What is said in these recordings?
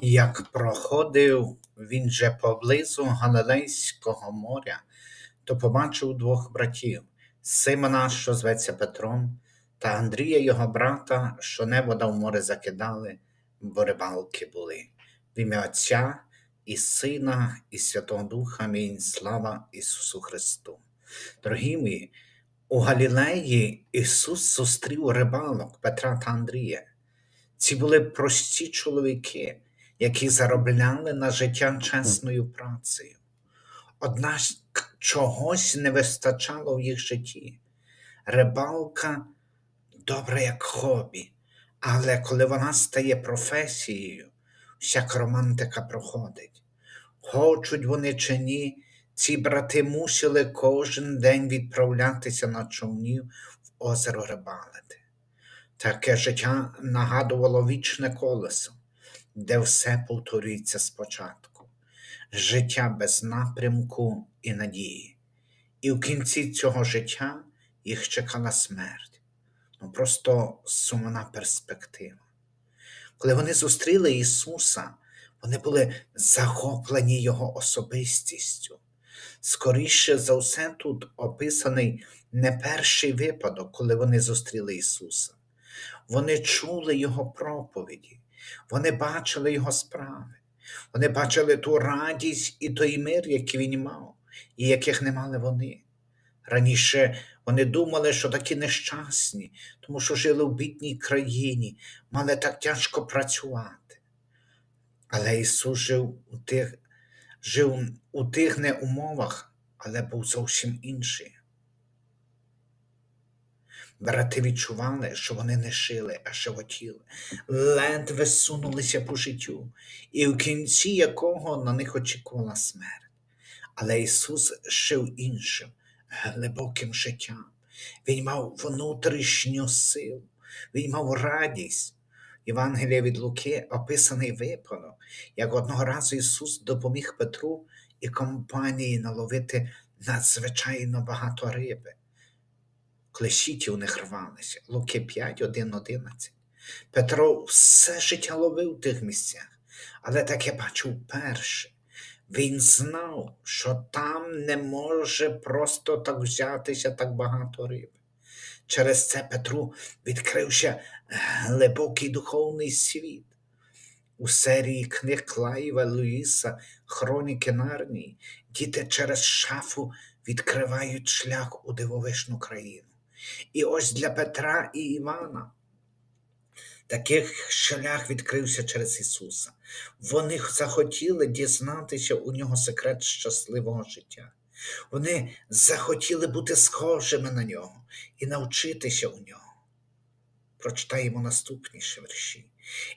Як проходив він же поблизу Галилейського моря, то побачив двох братів Симона, що зветься Петром, та Андрія, його брата, що небода в море закидали, бо рибалки були. В ім'я Отця і Сина, і Святого Духа, Амінь. Слава Ісусу Христу. Дорогі мої, у Галілеї Ісус зустрів рибалок Петра та Андрія. Ці були прості чоловіки, які заробляли на життя чесною працею. Однак чогось не вистачало в їх житті. Рибалка добре як хобі, але коли вона стає професією, всяка романтика проходить. Хочуть вони чи ні, ці брати мусили кожен день відправлятися на човні в озеро рибалити. Таке життя нагадувало вічне колесо, де все повторюється спочатку, життя без напрямку і надії. І в кінці цього життя їх чекала смерть. Ну просто сумна перспектива. Коли вони зустріли Ісуса, вони були захоплені Його особистістю. Скоріше за все, тут описаний не перший випадок, коли вони зустріли Ісуса. Вони чули Його проповіді, вони бачили Його справи, вони бачили ту радість і той мир, який він мав, і яких не мали вони. Раніше вони думали, що такі нещасні, тому що жили в бідній країні, мали так тяжко працювати. Але Ісус жив у тих, жив у тих не умовах, але був зовсім інший. Брати відчували, що вони не шили, а шивотіли, ледве сунулися по життю, і в кінці якого на них очікувала смерть. Але Ісус шив іншим, глибоким життям. Він мав внутрішню силу, він мав радість. Євангелія від Луки описаний випадок, як одного разу Ісус допоміг Петру і компанії наловити надзвичайно багато риби. Клещиті у них рвалися. Луки 5, 1, 11. Петро все життя ловив в тих місцях, але таке бачив перше. Він знав, що там не може просто так взятися так багато риби. Через це Петру відкрився глибокий духовний світ. У серії книг Клаєва Луїса Хроніки Нарнії діти через шафу відкривають шлях у дивовишну країну. І ось для Петра і Івана таких шлях відкрився через Ісуса. Вони захотіли дізнатися у нього секрет щасливого життя. Вони захотіли бути схожими на нього і навчитися у нього. Прочитаємо наступніші вірші.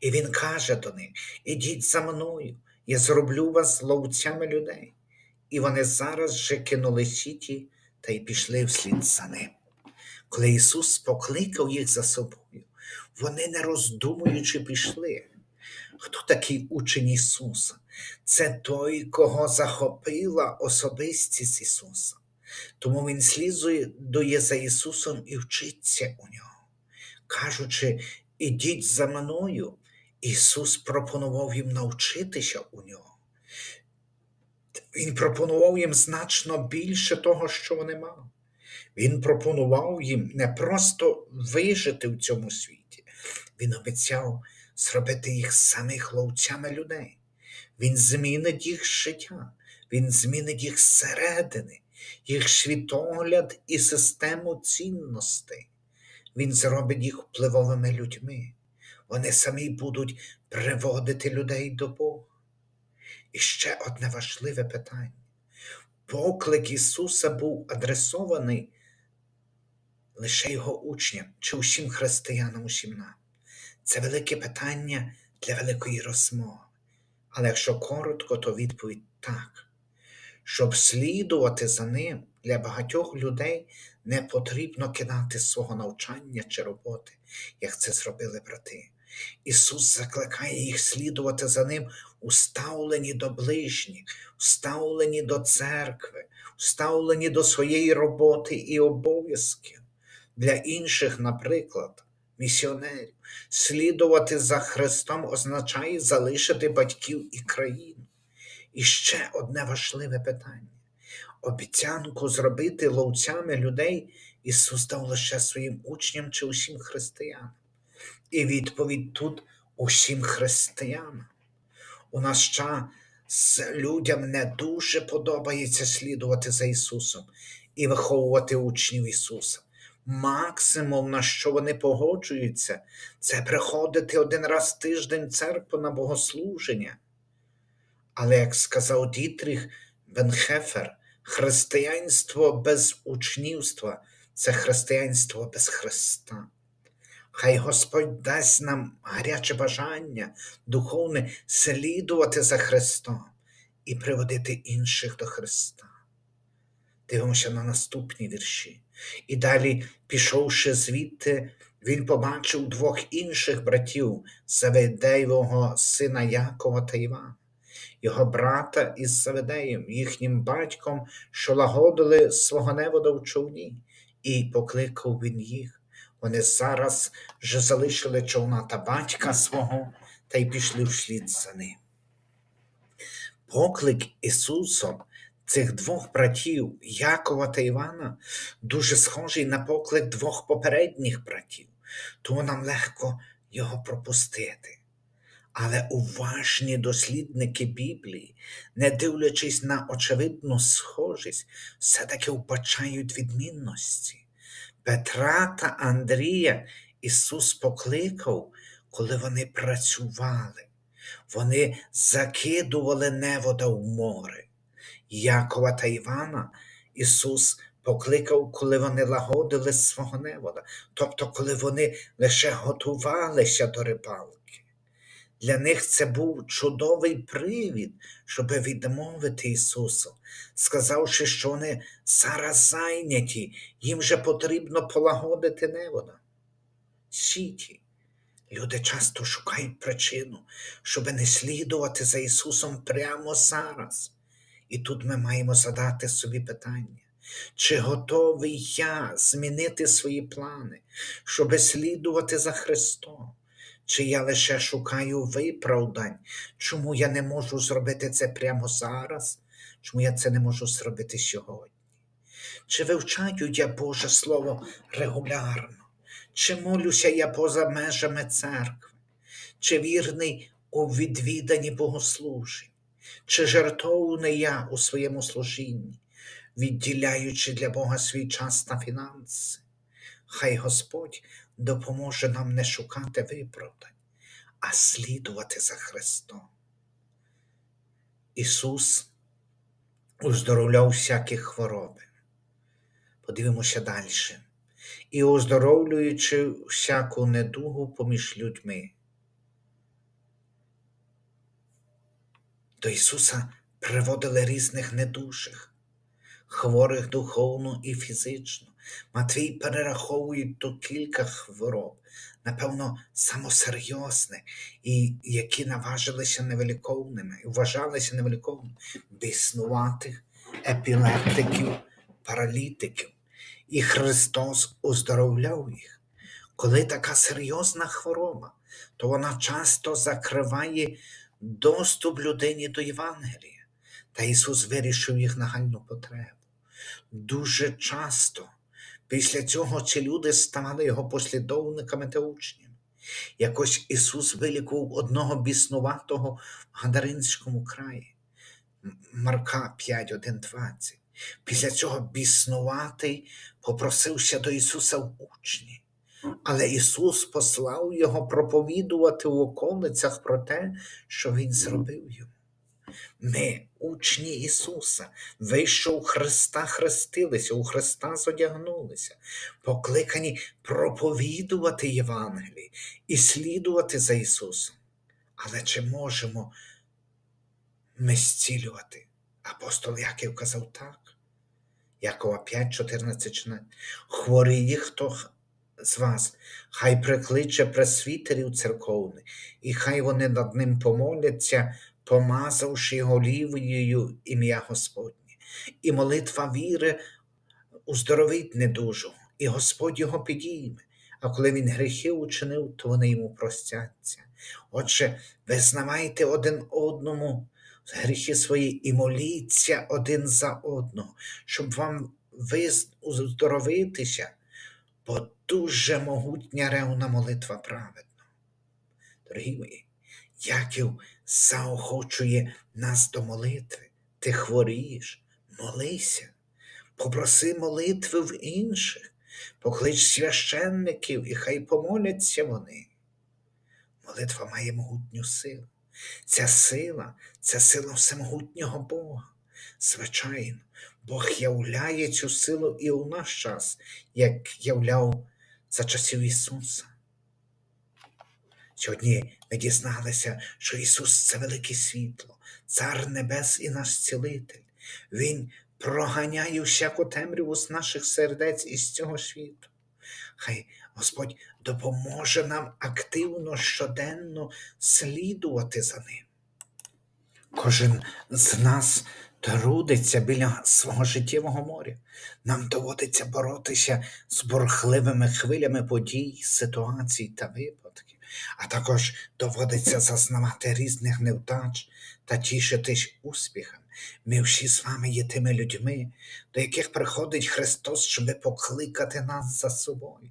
І він каже до них: Ідіть за мною, я зроблю вас ловцями людей. І вони зараз же кинули сіті та й пішли вслід за ним. Коли Ісус покликав їх за собою, вони, не роздумуючи, пішли. Хто такий учень Ісуса? Це той, кого захопила особистість Ісуса. Тому Він слідує за Ісусом і вчиться у нього. Кажучи, ідіть за мною, Ісус пропонував їм навчитися у нього. Він пропонував їм значно більше того, що вони мали. Він пропонував їм не просто вижити в цьому світі, він обіцяв зробити їх самих ловцями людей. Він змінить їх життя, він змінить їх зсередини, їх світогляд і систему цінностей. Він зробить їх впливовими людьми. Вони самі будуть приводити людей до Бога. І ще одне важливе питання. Поклик Ісуса був адресований лише його учням чи усім християнам, усім нам. Це велике питання для великої розмови. Але якщо коротко, то відповідь так. Щоб слідувати за ним для багатьох людей не потрібно кидати свого навчання чи роботи, як це зробили брати. Ісус закликає їх слідувати за Ним у ставленні до ближніх, у ставленні до церкви, у ставленні до своєї роботи і обов'язків. Для інших, наприклад, місіонерів. Слідувати за Христом означає залишити батьків і країну. І ще одне важливе питання. Обіцянку зробити ловцями людей Ісус дав лише своїм учням чи усім християнам. І відповідь тут усім християнам. У наш час людям не дуже подобається слідувати за Ісусом і виховувати учнів Ісуса. Максимум, на що вони погоджуються, це приходити один раз в тиждень церкву на богослуження. Але, як сказав Дітріх Венхефер, християнство без учнівства це християнство без Христа. Хай Господь дасть нам гаряче бажання духовне слідувати за Христом і приводити інших до Христа. Дивимося на наступні вірші. І далі, пішовши звідти, він побачив двох інших братів Заведеєвого сина Якова та Івана, його брата із Заведеєм, їхнім батьком, що лагодили свого невода в човні, і покликав він їх. Вони зараз же залишили човна та батька свого та й пішли вслід за ним. Поклик Ісусом цих двох братів Якова та Івана дуже схожий на поклик двох попередніх братів, тому нам легко його пропустити. Але уважні дослідники Біблії, не дивлячись на очевидну схожість, все-таки вбачають відмінності. Петра та Андрія Ісус покликав, коли вони працювали. Вони закидували невода в море. Якова та Івана Ісус покликав, коли вони лагодили свого невода, тобто коли вони лише готувалися до рибалки. Для них це був чудовий привід, щоб відмовити Ісусу, сказавши, що вони зараз зайняті, їм же потрібно полагодити невода. Сіті. Люди часто шукають причину, щоб не слідувати за Ісусом прямо зараз. І тут ми маємо задати собі питання, чи готовий я змінити свої плани, щоб слідувати за Христом? Чи я лише шукаю виправдань, чому я не можу зробити це прямо зараз, чому я це не можу зробити сьогодні? Чи вивчаю я Боже Слово регулярно? Чи молюся я поза межами церкви? Чи вірний у відвіданні богослужень? Чи жертовний я у своєму служінні, відділяючи для Бога свій час та фінанси? Хай Господь допоможе нам не шукати виправдань, а слідувати за Христом. Ісус уздоровляв всякі хвороби. Подивимося далі. І оздоровлюючи всяку недугу поміж людьми. До Ісуса приводили різних недужих, хворих духовно і фізично. Матвій перераховує то кілька хвороб, напевно, самосерйозних, і які наважилися невеликовними, і вважалися невеликовними, біснуватих, епілептиків, паралітиків. І Христос оздоровляв їх. Коли така серйозна хвороба, то вона часто закриває доступ людині до Євангелія, та Ісус вирішив їх нагальну потребу. Дуже часто після цього ці люди ставали його послідовниками та учнями. Якось Ісус вилікував одного біснуватого в Гадаринському краї, Марка 5, 1, 20. Після цього біснуватий попросився до Ісуса в учні. Але Ісус послав його проповідувати в околицях про те, що Він зробив йому. Ми, учні Ісуса, вийшов Христа, хрестилися, у Христа зодягнулися, покликані проповідувати Євангелії і слідувати за Ісусом. Але чи можемо ми зцілювати? Апостол Яків казав так. Якова 5, 14, 16. Хворий хто з вас, хай прикличе пресвітерів церковних, і хай вони над ним помоляться, помазавши його олівією ім'я Господнє. І молитва віри уздоровить недужого, і Господь його підійме. а коли він гріхи учинив, то вони йому простяться. Отже, визнавайте один одному гріхи свої і моліться один за одного, щоб вам виздоровитися, бо дуже могутня ревна молитва праведна. Дорогі мої, Яків заохочує нас до молитви. Ти хворієш, молися, попроси молитви в інших, поклич священників і хай помоляться вони. Молитва має могутню силу. Ця сила це сила всемогутнього Бога. Звичайно, Бог являє цю силу і у наш час, як являв за часів Ісуса. Сьогодні ми дізналися, що Ісус це велике світло, Цар Небес і наш цілитель. Він проганяє всяку темряву з наших сердець із цього світу. Хай Господь допоможе нам активно щоденно слідувати за ним. Кожен з нас трудиться біля свого життєвого моря. Нам доводиться боротися з бурхливими хвилями подій, ситуацій та випадків, а також доводиться зазнавати різних невдач та тішитись успіхом. Ми всі з вами є тими людьми, до яких приходить Христос, щоб покликати нас за собою.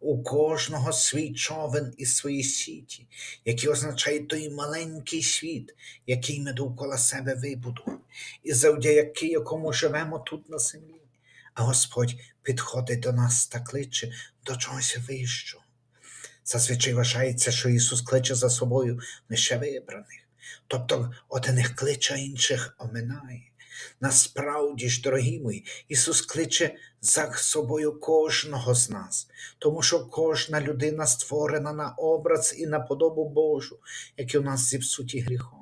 У кожного свій човен і свої сіті, які означають той маленький світ, який ми довкола себе вибудували, і завдяки якому живемо тут на землі. А Господь підходить до нас та кличе до чогось вищого. Зазвичай вважається, що Ісус кличе за собою лише вибраних, тобто одних кличе, а інших оминає. Насправді ж, дорогі мої, Ісус кличе за собою кожного з нас, тому що кожна людина створена на образ і на подобу Божу, які у нас зіпсуті гріхом.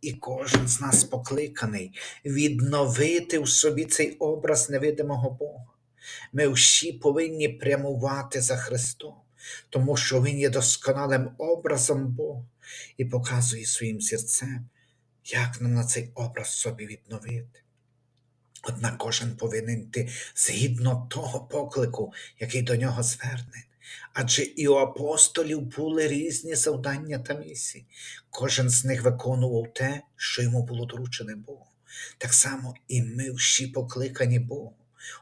І кожен з нас покликаний відновити в собі цей образ невидимого Бога. Ми всі повинні прямувати за Христом, тому що Він є досконалим образом Бога і показує своїм серцем, як нам на цей образ собі відновити. Однак кожен повинен йти згідно того поклику, який до нього звернений. Адже і у апостолів були різні завдання та місії. Кожен з них виконував те, що йому було доручене Богом. Так само і ми всі покликані Богом.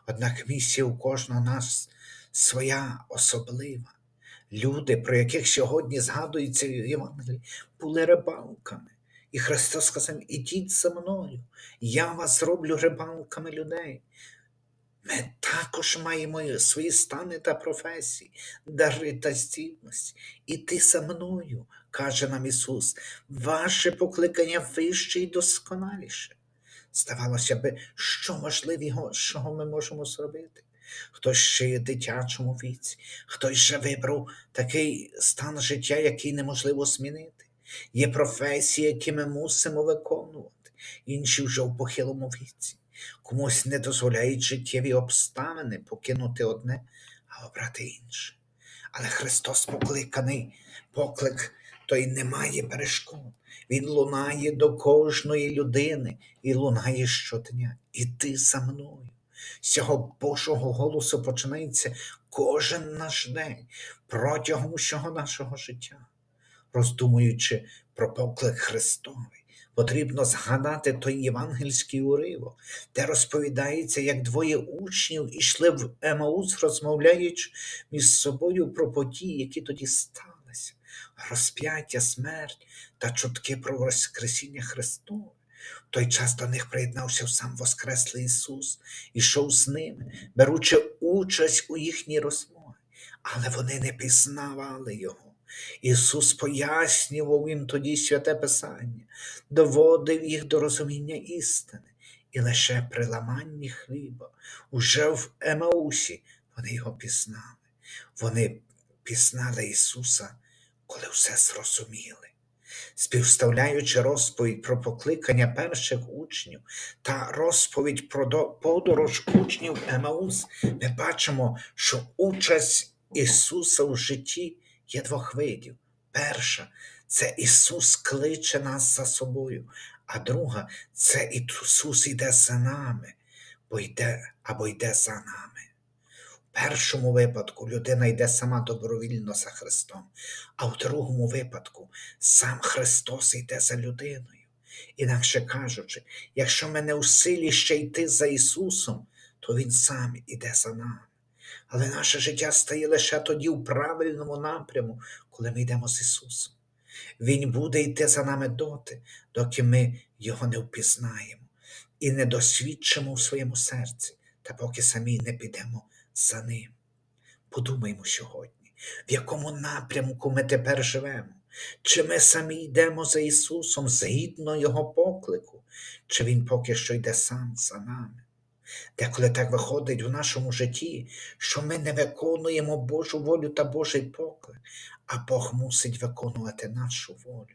Однак місія у кожного нас своя особлива. Люди, про яких сьогодні згадується в Євангелії, були рибалками. І Христос сказав: ідіть за мною, я вас зроблю рибалками людей. Ми також маємо свої стани та професії, дари та здібності. Іти за мною, каже нам Ісус, ваше покликання вище і досконаліше. Здавалося би, що можливішого ми можемо зробити. Хтось ще є в дитячому віці, хтось ще вибрав такий стан життя, який неможливо змінити. Є професії, які ми мусимо виконувати, інші вже в похилому віці. Комусь не дозволяють життєві обставини покинути одне, а обрати інше. Але Христос покликаний, поклик той не має перешкод. Він лунає до кожної людини і лунає щодня. Іди за мною. З цього Божого голосу починається кожен наш день протягом усього нашого життя роздумуючи про поклик Христовий, потрібно згадати той євангельський уривок, де розповідається, як двоє учнів ішли в Емаус, розмовляючи між собою про події, які тоді сталися, розп'яття, смерть та чутки про Воскресіння Христове. В той час до них приєднався сам Воскреслий Ісус, ішов з ними, беручи участь у їхній розмові, але вони не пізнавали Його. Ісус пояснював їм тоді святе Писання, доводив їх до розуміння істини, і лише при ламанні хліба, уже в Емаусі, вони його пізнали. Вони пізнали Ісуса, коли все зрозуміли. Співставляючи розповідь про покликання перших учнів та розповідь про подорож учнів Емаус, ми бачимо, що участь Ісуса в житті є двох видів. Перша це Ісус кличе нас за собою, а друга це Ісус йде за нами, бо йде або йде за нами. В першому випадку людина йде сама добровільно за Христом, а в другому випадку сам Христос йде за людиною. Інакше кажучи, якщо ми не у силі ще йти за Ісусом, то Він сам іде за нами. Але наше життя стає лише тоді в правильному напряму, коли ми йдемо з Ісусом. Він буде йти за нами доти, доки ми Його не впізнаємо і не досвідчимо в своєму серці, та поки самі не підемо за Ним. Подумаймо сьогодні, в якому напрямку ми тепер живемо. Чи ми самі йдемо за Ісусом згідно Його поклику, чи Він поки що йде сам за нами? Деколи так виходить в нашому житті, що ми не виконуємо Божу волю та Божий поклик, а Бог мусить виконувати нашу волю.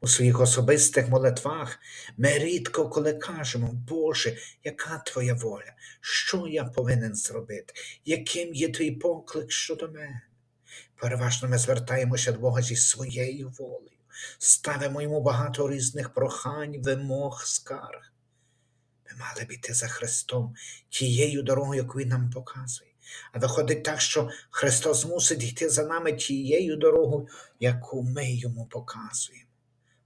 У своїх особистих молитвах ми рідко коли кажемо, Боже, яка Твоя воля, що я повинен зробити, яким є твій поклик щодо мене. Переважно ми звертаємося до Бога зі своєю волею, ставимо йому багато різних прохань, вимог, скарг. Ми мали б іти за Христом тією дорогою, яку Він нам показує. А виходить так, що Христос мусить йти за нами тією дорогою, яку ми йому показуємо.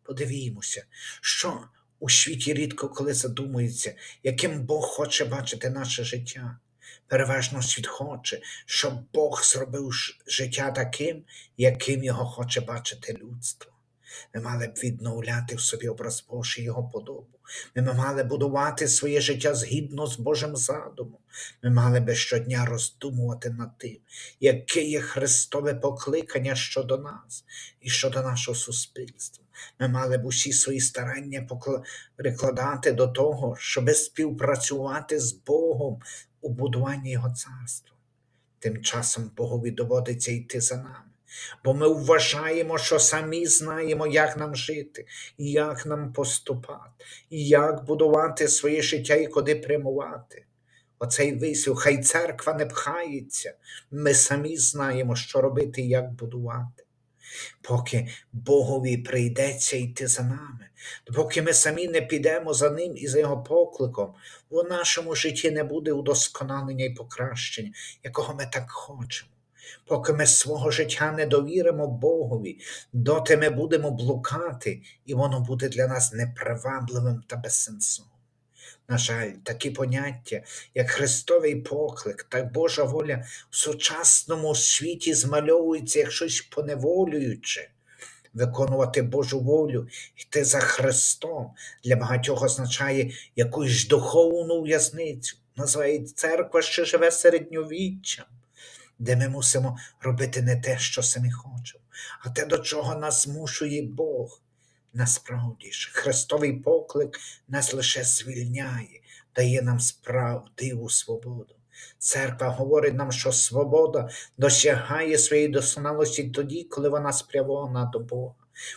Подивімося, що у світі рідко коли задумується, яким Бог хоче бачити наше життя. Переважно світ хоче, щоб Бог зробив життя таким, яким його хоче бачити людство. Ми мали б відновляти в собі образ Божий Його подобу. Ми мали будувати своє життя згідно з Божим задумом. Ми мали би щодня роздумувати над тим, яке є Христове покликання щодо нас і щодо нашого суспільства. Ми мали б усі свої старання прикладати до того, щоб співпрацювати з Богом у будуванні Його царства. Тим часом Богові доводиться йти за нами. Бо ми вважаємо, що самі знаємо, як нам жити, як нам поступати, як будувати своє життя і куди прямувати. Оцей вислів, хай церква не пхається, ми самі знаємо, що робити і як будувати. Поки Богові прийдеться йти за нами, поки ми самі не підемо за ним і за його покликом, у нашому житті не буде удосконалення і покращення, якого ми так хочемо. Поки ми свого життя не довіримо Богові, доти ми будемо блукати, і воно буде для нас непривабливим та безсенсовним. На жаль, такі поняття, як Христовий поклик та Божа воля в сучасному світі змальовуються як щось поневолююче. Виконувати Божу волю, йти за Христом для багатьох означає якусь духовну в'язницю. Називають церква, що живе середньовіччям, де ми мусимо робити не те, що самі хочемо, а те, до чого нас змушує Бог. Насправді ж, Христовий поклик нас лише звільняє, дає нам справдиву свободу. Церква говорить нам, що свобода досягає своєї досконалості тоді, коли вона спрямована до Бога.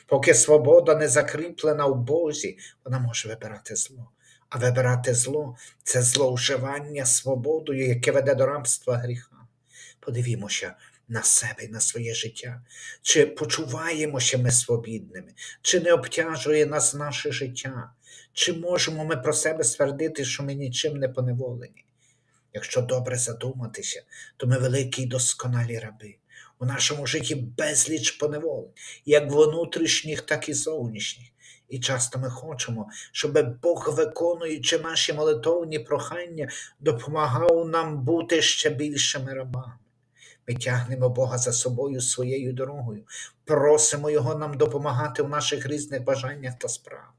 Поки свобода не закріплена в Бозі, вона може вибирати зло. А вибирати зло це зловживання свободою, яке веде до рабства гріха. Подивімося на себе і на своє життя. Чи почуваємося ми свобідними, чи не обтяжує нас наше життя, чи можемо ми про себе ствердити, що ми нічим не поневолені? Якщо добре задуматися, то ми великі й досконалі раби. У нашому житті безліч поневолень, як внутрішніх, так і зовнішніх. І часто ми хочемо, щоб Бог, виконуючи наші молитовні прохання, допомагав нам бути ще більшими рабами. Ми тягнемо Бога за собою своєю дорогою, просимо Його нам допомагати в наших різних бажаннях та справах.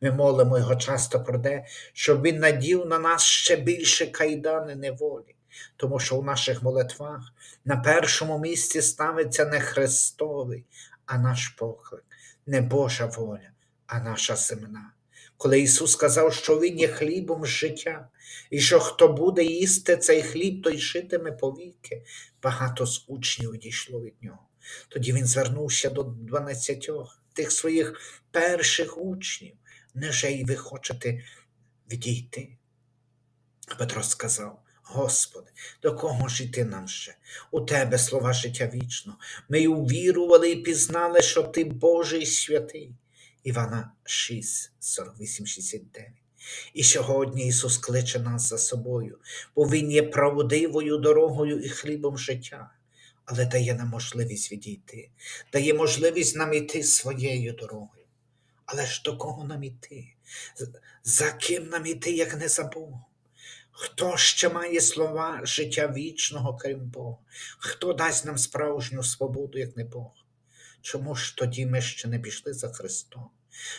Ми молимо Його часто про те, щоб Він надів на нас ще більше кайдани неволі, тому що у наших молитвах на першому місці ставиться не Христовий, а наш поклик, не Божа воля, а наша земна. Коли Ісус сказав, що Він є хлібом життя, і що хто буде їсти цей хліб, той житиме повіки, багато з учнів відійшло від нього. Тоді він звернувся до дванадцятьох тих своїх перших учнів. Неже й ви хочете відійти? Петро сказав: Господи, до кого ж іти нам ще? У Тебе слова життя вічно. Ми й увірували і пізнали, що Ти Божий святий. Івана 6, 48, 69. І сьогодні Ісус кличе нас за собою, бо Він є правдивою дорогою і хлібом життя, але дає нам можливість відійти, дає можливість нам іти своєю дорогою. Але ж до кого нам іти? За ким нам іти, як не за Богом? Хто ще має слова життя вічного, крім Бога? Хто дасть нам справжню свободу, як не Бог? Чому ж тоді ми ще не пішли за Христом?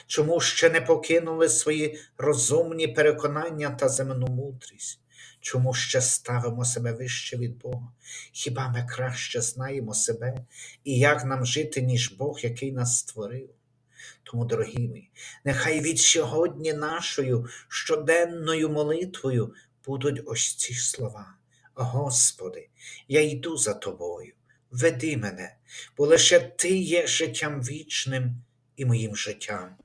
Чому ще не покинули свої розумні переконання та земну мудрість? Чому ще ставимо себе вище від Бога? Хіба ми краще знаємо себе і як нам жити, ніж Бог, який нас створив? Тому, дорогі мої, нехай від сьогодні нашою щоденною молитвою будуть ось ці слова. Господи, я йду за тобою, веди мене, бо лише Ти є життям вічним і моїм життям.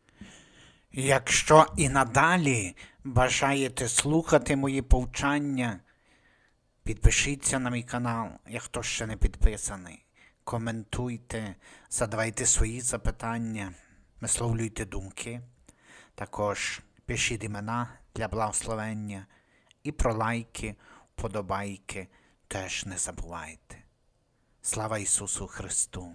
Якщо і надалі бажаєте слухати мої повчання, підпишіться на мій канал, як хто ще не підписаний. Коментуйте, задавайте свої запитання, висловлюйте думки. Також пишіть імена для благословення і про лайки, вподобайки теж не забувайте. Слава Ісусу Христу!